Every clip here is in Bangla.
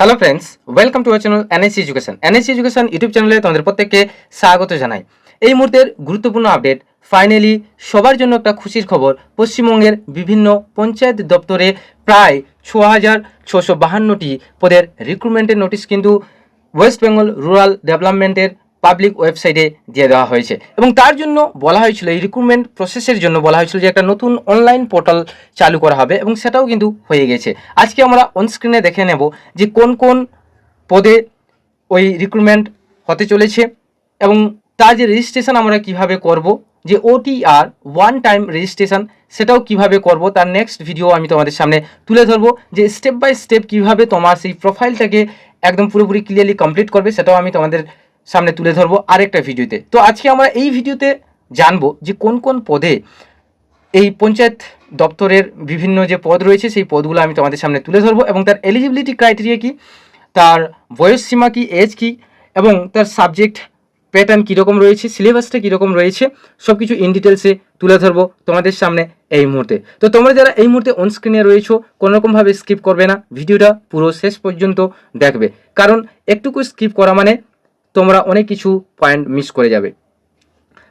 Hello friends welcome to our channel NSC education NSC education YouTube চ্যানেলে তোমাদের প্রত্যেককে স্বাগত জানাই। এই মুহূর্তের গুরুত্বপূর্ণ আপডেট ফাইনালি সবার জন্য একটা খুশির খবর, পশ্চিমবঙ্গের বিভিন্ন পঞ্চায়েত দপ্তরে প্রায় ছ হাজার ছশো বাহান্নটি পদের রিক্রুটমেন্টের নোটিশ কিন্তু ওয়েস্ট বেঙ্গল রুরাল ডেভেলপমেন্টের পাবলিক ওয়েবসাইটে দিয়ে দেওয়া হয়েছে। এবং তার জন্য বলা হয়েছিল, এই রিক্রুটমেন্ট প্রসেসের জন্য বলা হয়েছিল যে একটা নতুন অনলাইন পোর্টাল চালু করা হবে এবং সেটাও কিন্তু হয়ে গেছে। আজকে আমরা অনস্ক্রিনে দেখে নেব যে কোন কোন পদে ওই রিক্রুটমেন্ট হতে চলেছে এবং তার যে রেজিস্ট্রেশন আমরা কীভাবে করব, যে ওটিআর ওয়ান টাইম রেজিস্ট্রেশন সেটাও কীভাবে করব, তার নেক্সট ভিডিও আমি তোমাদের সামনে তুলে ধরবো যে স্টেপ বাই স্টেপ কীভাবে তোমার সেই প্রোফাইলটাকে একদম পুরোপুরি ক্লিয়ারলি কমপ্লিট করবে, সেটাও আমি তোমাদের সামনে তুলে ধরবো আরেকটা ভিডিওতে। তো আজকে আমরা এই ভিডিওতে জানব যে কোন কোন পদে এই পঞ্চায়েত দপ্তরের বিভিন্ন যে পদ রয়েছে, সেই পদগুলো আমি তোমাদের সামনে তুলে ধরবো এবং তার এলিজিবিলিটি ক্রাইটেরিয়া কি, তার বয়স সীমা কি এজ কি এবং তার সাবজেক্ট প্যাটার্ন কীরকম রয়েছে সিলেবাসটা কীরকম রয়েছে সব কিছু ইন ডিটেলসে তুলে ধরবো তোমাদের সামনে এই মুহূর্তে। তো তোমরা যারা এই মুহূর্তে অন স্ক্রিনে রয়েছো, কোনোরকমভাবে স্কিপ করবে না, ভিডিওটা পুরো শেষ পর্যন্ত দেখবে। কারণ একটুকু স্কিপ করা মানে তোমরা অনেক কিছু পয়েন্ট মিস করে যাবে।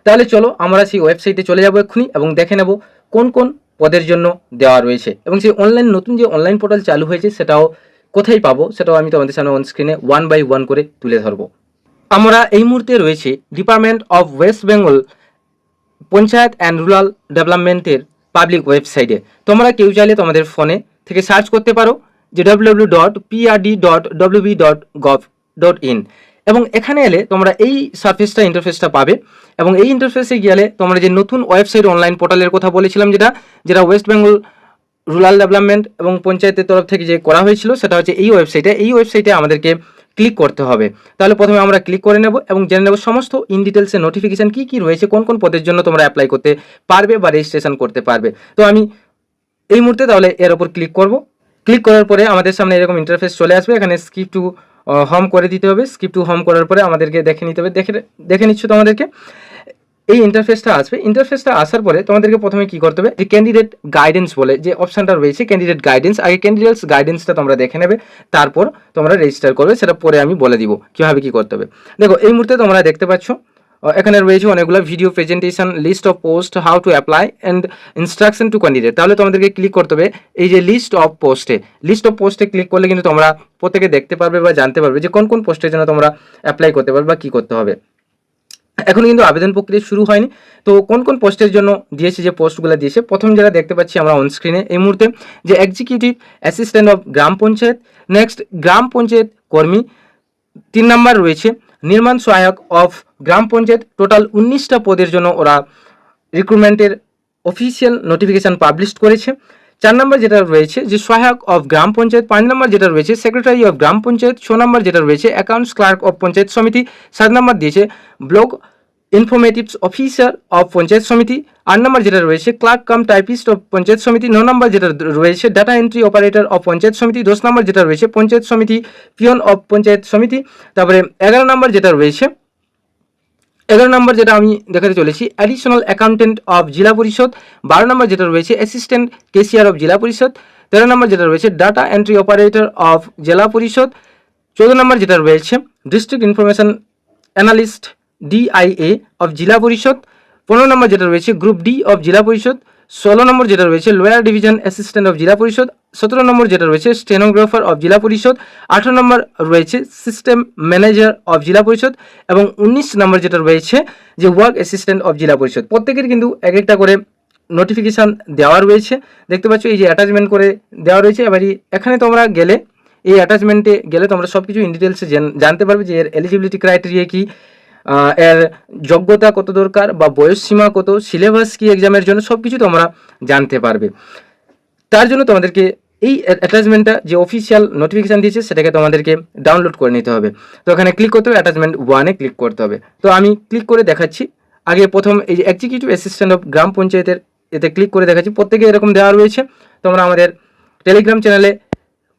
তাহলে চলো, আমরা সেই ওয়েবসাইটে চলে যাব এক্ষুনি এবং দেখে নেব কোন কোন পদের জন্য দেওয়া রয়েছে। এবং সেই অনলাইন নতুন যে অনলাইন পোর্টাল চালু হয়েছে, সেটাও কোথায় পাবো, সেটাও আমি তোমাদের সামনে অন স্ক্রিনে ওয়ান বাই ওয়ান করে তুলে ধরবো। আমরা এই মুহূর্তে রয়েছে department of West Bengal Panchayat and rural ডেভেলপমেন্টের পাবলিক ওয়েবসাইটে তোমরা কেউ চাইলে তোমাদের ফোনে থেকে সার্চ করতে পারো, যে W dot PRD dot WB dot gov dot in এবং এখানে এলে তোমরা এই সার্ফেসটা ইন্টারফেসটা পাবে। এবং এই ইন্টারফেসে গেলে তোমরা যে নতুন ওয়েবসাইট অনলাইন পোর্টালের কথা বলেছিলাম যেটা যেটা ওয়েস্ট বেঙ্গল রুরাল ডেভেলপমেন্ট এবং পঞ্চায়েতের তরফ থেকে যে করা হয়েছিল, সেটা হচ্ছে এই ওয়েবসাইটে এই ওয়েবসাইটে আমাদেরকে ক্লিক করতে হবে। তাহলে প্রথমে আমরা ক্লিক করে নেব এবং জেনে নেব সমস্ত ইন ডিটেলসের নোটিফিকেশান কী কী রয়েছে, কোন কোন পদের জন্য তোমরা অ্যাপ্লাই করতে পারবে বা রেজিস্ট্রেশন করতে পারবে। তো আমি এই মুহূর্তে তাহলে এর ওপর ক্লিক করব। ক্লিক করার পরে আমাদের সামনে এরকম ইন্টারফেস চলে আসবে। এখানে স্কিপ টু হোম করে দিতে হবে স্কিপ টু হোম করার পরে আমাদেরকে দেখে নিতে হবে। দেখে দেখে নিচ্ছ তোমাদেরকে? এই ইন্টারফেসটা আসবে। ইন্টারফেসটা আসার পরে তোমাদেরকে প্রথমে কি করতে হবে? যে ক্যান্ডিডেট গাইডেন্স বলে যে অপশানটা রয়েছে ক্যান্ডিডেট গাইডেন্স আগে ক্যান্ডিডেটস গাইডেন্সটা তোমরা দেখে নেবে, তারপর তোমরা রেজিস্টার করবে, সেটা পরে আমি বলে দিব। কীভাবে কি করতে হবে? দেখো, এই মুহূর্তে তোমরা দেখতে পাচ্ছ এখানে রয়েছে অনেকগুলো video presentation list of post how to apply and instruction to candidate তাহলে তোমাদেরকে ক্লিক করতে হবে এই যে লিস্ট অফ পোস্টে লিস্ট অফ পোস্টে ক্লিক করলে কিন্তু তোমরা প্রত্যেকে দেখতে পারবে বা জানতে পারবে যে কোন কোন পোস্টের জন্য তোমরা অ্যাপ্লাই করতে পারবে বা কী করতে হবে। এখন কিন্তু আবেদন প্রক্রিয়া শুরু হয়নি। তো কোন কোন পোস্টের জন্য দিয়েছে, যে পোস্টগুলো দিয়েছে, প্রথম যেটা দেখতে পাচ্ছি আমরা অনস্ক্রিনে এই মুহূর্তে, যে executive assistant of Gram Panchayat next Gram Panchayat কর্মী, তিন নাম্বার রয়েছে, নির্মাণ সহায়ক অফ গ্রাম পঞ্চায়েত টোটাল উনিশটা পদের জন্য ওরা রিক্রুটমেন্টের অফিসিয়াল নোটিফিকেশান পাবলিশ করেছে। চার নম্বর যেটা রয়েছে যে সহায়ক অফ গ্রাম পঞ্চায়েত, পাঁচ নম্বর যেটা রয়েছে সেক্রেটারি অফ গ্রাম পঞ্চায়েত, ছ নম্বর যেটা রয়েছে অ্যাকাউন্টস ক্লার্ক অফ পঞ্চায়েত সমিতি, সাত নম্বর দিয়েছে block informatives officer of Panchayat Samiti, আট নম্বর যেটা রয়েছে clerk cum typist of Panchayat Samiti, ন নম্বর যেটা রয়েছে data entry operator of Panchayat Samiti, দশ নম্বর যেটা রয়েছে পঞ্চায়েত সমিতি পিয়ন অফ পঞ্চায়েত সমিতি, তারপরে এগারো নম্বর যেটা রয়েছে এগারো নম্বর যেটা আমি দেখাতে চলেছি অ্যাডিশনাল অ্যাকাউন্টেন্ট অফ জেলা পরিষদ। বারো নম্বর যেটা রয়েছে অ্যাসিস্ট্যান্ট কেসিয়ার অফ জেলা পরিষদ। তেরো নম্বর যেটা রয়েছে ডাটা এন্ট্রি অপারেটর অফ জেলা পরিষদ। চোদ্দ নম্বর যেটা রয়েছে district information analyst DIA of Zila Parishad. পনেরো নম্বর যেটা রয়েছে গ্রুপ ডি অফ জেলা পরিষদ। ষোলো নম্বর যেটা রয়েছে লোয়ার ডিভিশন অ্যাসিস্ট্যান্ট অফ জেলা পরিষদ সতেরো নম্বর যেটা রয়েছে স্টেনোগ্রাফার অফ জেলা পরিষদ আঠারো নম্বর রয়েছে সিস্টেম ম্যানেজার অফ জেলা পরিষদ এবং উনিশ নম্বর যেটা রয়েছে, যে ওয়ার্ক অ্যাসিস্ট্যান্ট অফ জেলা পরিষদ প্রত্যেকের কিন্তু এক একটা করে নোটিফিকেশান দেওয়া রয়েছে। দেখতে পাচ্ছ, এই যে অ্যাটাচমেন্ট করে দেওয়া রয়েছে। এবার এখানে তোমরা গেলে, এই অ্যাটাচমেন্টে গেলে তোমরা সব কিছু ইন ডিটেলসে জানতে পারবে যে এর এলিজিবিলিটি ক্রাইটেরিয়া কি। এর যোগ্যতা কত দরকার বা বয়স সীমা কত সিলেবাস কি এক্সামের জন্য সব কিছু তোমরা জানতে পারবে। তার জন্য তোমাদেরকে এই অ্যাটাচমেন্টটা যে অফিসিয়াল নোটিফিকেশান দিয়েছে, সেটাকে তোমাদেরকে ডাউনলোড করে নিতে হবে। তো এখানে ক্লিক করতে হবে অ্যাটাচমেন্ট ওয়ানে ক্লিক করতে হবে। তো আমি ক্লিক করে দেখাচ্ছি। আগে প্রথম এই যে এক্সিকিউটিভ অ্যাসিস্ট্যান্ট অফ গ্রাম পঞ্চায়েতের এতে ক্লিক করে দেখাচ্ছি। প্রত্যেকে এরকম দেওয়া রয়েছে। তোমরা আমাদের টেলিগ্রাম চ্যানেলে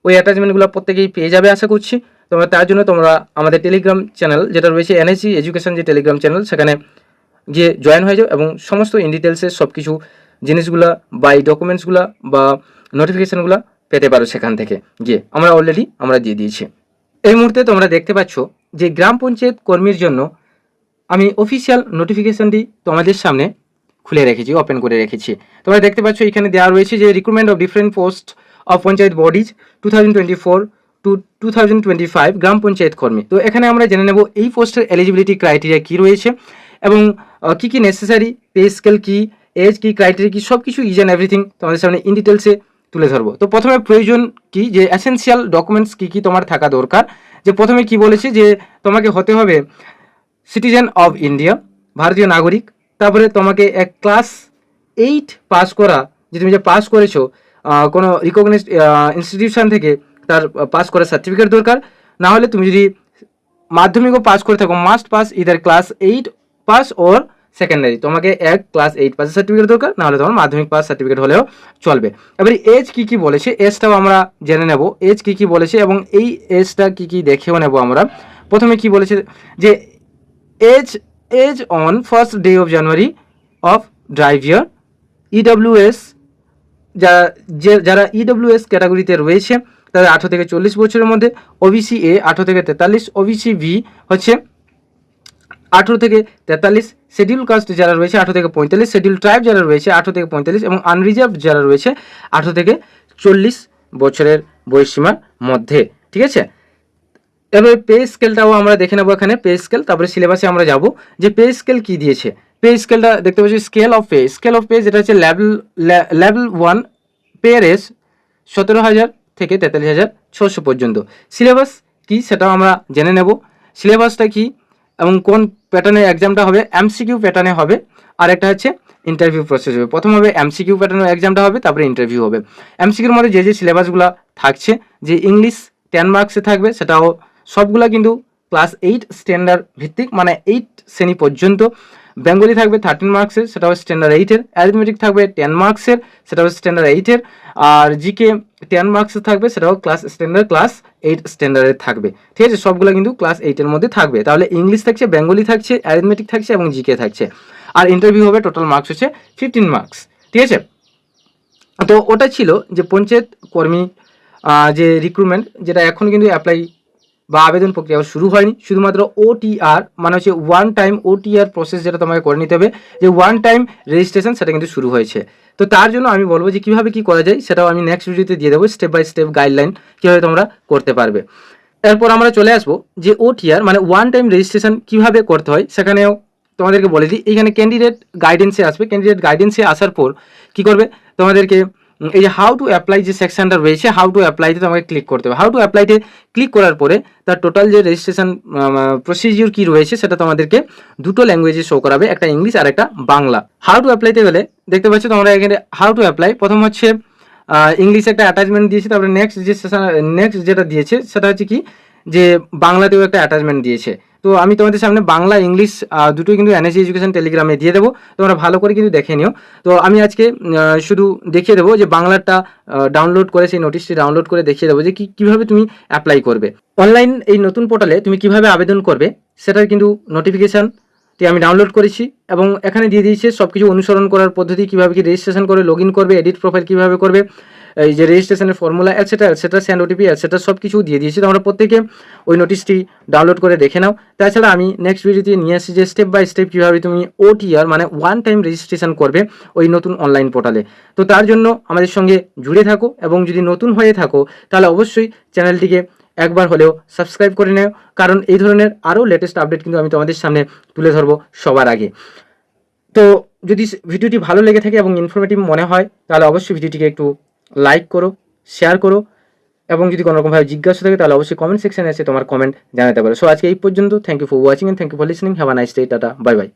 ওই অ্যাটাচমেন্টগুলো প্রত্যেকেই পেয়ে যাবে, আশা করছি। তোমরা তার জন্য তোমরা আমাদের টেলিগ্রাম চ্যানেল যেটা রয়েছে এনএসজি এডুকেশন যে টেলিগ্রাম চ্যানেল সেখানে গিয়ে জয়েন হয়ে যাও এবং সমস্ত ইন ডিটেলসের সব কিছু জিনিসগুলা বা এই ডকুমেন্টসগুলা বা নোটিফিকেশানগুলো পেতে পারো সেখান থেকে। গিয়ে আমরা অলরেডি আমরা দিয়ে দিয়েছি। এই মুহূর্তে তোমরা দেখতে পাচ্ছ যে গ্রাম পঞ্চায়েত কর্মীর জন্য আমি অফিসিয়াল নোটিফিকেশনটি তোমাদের সামনে খুলে রেখেছি ওপেন করে রেখেছি। তোমরা দেখতে পাচ্ছ এখানে দেওয়া রয়েছে যে recruitment of different post of Panchayat bodies two thousand twenty four to two thousand twenty five Gram Panchayat কর্মী। তো এখানে আমরা জেনে নেব এই পোস্টের এলিজিবিলিটি ক্রাইটেরিয়া কী রয়েছে এবং কী কী নেসেসারি পে স্কেল কী এজ কী ক্রাইটেরিয়া কী সব কিছু ইজ অ্যান্ড এভরিথিং তোমাদের সামনে ইন ডিটেলসে তুলে ধরবো। তো প্রথমে প্রয়োজন কি যে অ্যাসেন্সিয়াল ডকুমেন্টস কী কী তোমার থাকা দরকার? যে প্রথমে কি বলেছে যে তোমাকে হতে হবে সিটিজেন অফ ইন্ডিয়া ভারতীয় নাগরিক, তারপরে তোমাকে এক ক্লাস এইট পাস করা, যে তুমি যে পাস করেছ কোনো রিকগনাইজড ইনস্টিটিউশন থেকে তার পাস করার সার্টিফিকেট দরকার। না হলে তুমি যদি মাধ্যমিকও পাস করে থাকো must pass either class eight pass or secondary তোমাকে এক ক্লাস এইট পাসের সার্টিফিকেট দরকার, না হলে তোমার মাধ্যমিক পাস সার্টিফিকেট হলেও চলবে। এবারে এজ কি কি বলেছে এজটাও আমরা জেনে নেব। এজ কি কি বলেছে এবং এই এজটা কি কি দেখেও নেব আমরা। প্রথমে কি বলেছে যে age age on first day of January of drive year EWS যারা, যে- যারা ইডব্লিউএস ক্যাটাগরিতে রয়েছে তাদের আঠেরো থেকে চল্লিশ বছরের মধ্যে ওবিসি এ আঠেরো থেকে তেতাল্লিশ ওবিসি বি হচ্ছে আঠেরো থেকে তেতাল্লিশ শিডিউল কাস্ট যারা রয়েছে, আঠেরো থেকে পঁয়তাল্লিশ শিডিউল ট্রাইব যারা রয়েছে, আঠেরো থেকে পঁয়তাল্লিশ এবং আনরিজার্ভ যারা রয়েছে, আঠেরো থেকে চল্লিশ বছরের বয়সীমার মধ্যে, ঠিক আছে? এবার পে স্কেলটাও আমরা দেখে নেব এখানে, পে স্কেল তারপরে সিলেবাসে আমরা যাব, যে পে স্কেল কি দিয়েছে? পে স্কেলটা দেখতে পাচ্ছি scale of pay scale of pay যেটা হচ্ছে level level one pay race সতেরো হাজার থেকে তেতাল্লিশ হাজার ছশো পর্যন্ত। সিলেবাস কি সেটাও আমরা জেনে নেব। সিলেবাসটা কি এবং কোন প্যাটার্নের এক্সামটা হবে? এমসিকিউ প্যাটার্নে হবে। আর একটা হচ্ছে ইন্টারভিউ প্রসেস হবে। প্রথম হবে এমসিকিউ প্যাটার্নের এক্সামটা হবে, তারপরে ইন্টারভিউ হবে। এমসিকিউর মধ্যে যে যে সিলেবাসগুলো থাকছে, যে ইংলিশ টেন মার্কসে থাকবে, সেটাও সবগুলা কিন্তু ক্লাস এইট স্ট্যান্ডার্ড ভিত্তিক মানে এইট শ্রেণি পর্যন্ত। বেঙ্গলি থাকবে থার্টিন মার্কসের সেটা হবে স্ট্যান্ডার্ড এইটের অ্যারিথমেটিক থাকবে টেন মার্কসের সেটা হবে স্ট্যান্ডার্ড এইটের আর জিকে টেন মার্কসের থাকবে, সেটাও ক্লাস স্ট্যান্ডার্ড ক্লাস এইট স্ট্যান্ডার্ডের থাকবে। ঠিক আছে, সবগুলো কিন্তু ক্লাস এইটের মধ্যে থাকবে। তাহলে ইংলিশ থাকছে বেঙ্গলি থাকছে অ্যারিথমেটিক থাকছে এবং জিকে থাকছে। আর ইন্টারভিউ হবে টোটাল মার্কস হচ্ছে ফিফটিন মার্কস ঠিক আছে? তো ওটা ছিল যে পঞ্চায়েত কর্মী যে রিক্রুটমেন্ট যেটা এখন কিন্তু অ্যাপ্লাই বা আবেদন প্রক্রিয়া শুরু হয়নি। শুধুমাত্র ওটিআর মানে হচ্ছে ওয়ান টাইম ওটিআর প্রসেস যেটা তোমাকে করে নিতে হবে, যে ওয়ান টাইম রেজিস্ট্রেশন সেটা কিন্তু শুরু হয়েছে। তো তার জন্য আমি বলব যে কীভাবে কী করা যায় সেটাও আমি নেক্সট ভিডিওতে দিয়ে দেবো স্টেপ বাই স্টেপ গাইডলাইন কীভাবে তোমরা করতে পারবে। এরপর আমরা চলে আসব যে ওটিআর মানে ওয়ান টাইম রেজিস্ট্রেশন কীভাবে করতে হয় সেখানেও তোমাদেরকে বলে দিই। এইখানে ক্যান্ডিডেট গাইডেন্সে আসবে। ক্যান্ডিডেট গাইডেন্সে আসার পর কী করবে? তোমাদেরকে এই যে হাউ টু অ্যাপ্লাই যে সেকশনটা রয়েছে হাউ টু অ্যাপ্লাইতে তোমাকে ক্লিক করতে হবে। হাউ টু অ্যাপ্লাইতে ক্লিক করার পরে তার টোটাল যে রেজিস্ট্রেশন প্রসিজিওর কি রয়েছে সেটা তোমাদেরকে দুটো ল্যাঙ্গুয়েজে শো করাবে, একটা ইংলিশ আর একটা বাংলা। হাউ টু অ্যাপ্লাইতে গেলে দেখতে পাচ্ছ তোমরা এখানে হাউ টু অ্যাপ্লাই প্রথম হচ্ছে ইংলিশ একটা অ্যাটাচমেন্ট দিয়েছে, তারপরে নেক্সট যে সেশন নেক্সট যেটা দিয়েছে, সেটা হচ্ছে কি যে বাংলাতেও একটা অ্যাটাচমেন্ট দিয়েছে। তো আমি তোমাদের সামনে বাংলা, ইংলিশ দুটোই কিন্তু এনএসি এডুকেশন টেলিগ্রামে দিয়ে দেবো। তোমরা ভালো করে কিন্তু দেখে নিও। তো আমি আজকে শুধু দেখিয়ে দেবো যে বাংলাটা ডাউনলোড করে সেই নোটিশটি ডাউনলোড করে দেখিয়ে দেবো যে কি, কীভাবে তুমি অ্যাপ্লাই করবে। অনলাইন এই নতুন পোর্টালে তুমি কীভাবে আবেদন করবে, সেটার কিন্তু নোটিফিকেশানটি আমি ডাউনলোড করেছি এবং এখানে দিয়ে দিয়েছে সব কিছু অনুসরণ করার পদ্ধতি, কীভাবে কি রেজিস্ট্রেশন করে লগ ইন করবে এডিট প্রোফাইল কীভাবে করবে। এই যে রেজিস্ট্রেশনের formula et cetera et cetera send OTP et cetera সব কিছু দিয়ে দিয়েছি। তোমরা প্রত্যেকে ওই নোটিশটি ডাউনলোড করে দেখে নাও। তাছাড়া আমি নেক্সট ভিডিওতে নিয়ে আসছি যে স্টেপ বাই স্টেপ কীভাবে তুমি ওটিআর মানে ওয়ান টাইম রেজিস্ট্রেশন করবে ওই নতুন অনলাইন পোর্টালে তো তার জন্য আমাদের সঙ্গে জুড়ে থাকো এবং যদি নতুন হয়ে থাকো, তাহলে অবশ্যই চ্যানেলটিকে একবার হলেও সাবস্ক্রাইব করে নেও। কারণ এই ধরনের আরও লেটেস্ট আপডেট কিন্তু আমি তোমাদের সামনে তুলে ধরবো সবার আগে। তো যদি ভিডিওটি ভালো লেগে থাকে এবং ইনফরমেটিভ মনে হয়, তাহলে অবশ্যই ভিডিওটিকে একটু লাইক করো শেয়ার করো, এবং যদি কোনো রকমভাবে জিজ্ঞাসা থাকে, তাহলে অবশ্যই কমেন্ট সেকশানে এসে তোমার কমেন্ট জানাতে পারো। সো আজকে এই পর্যন্ত। Thank you for watching and thank you for listening have a nice day tata bye bye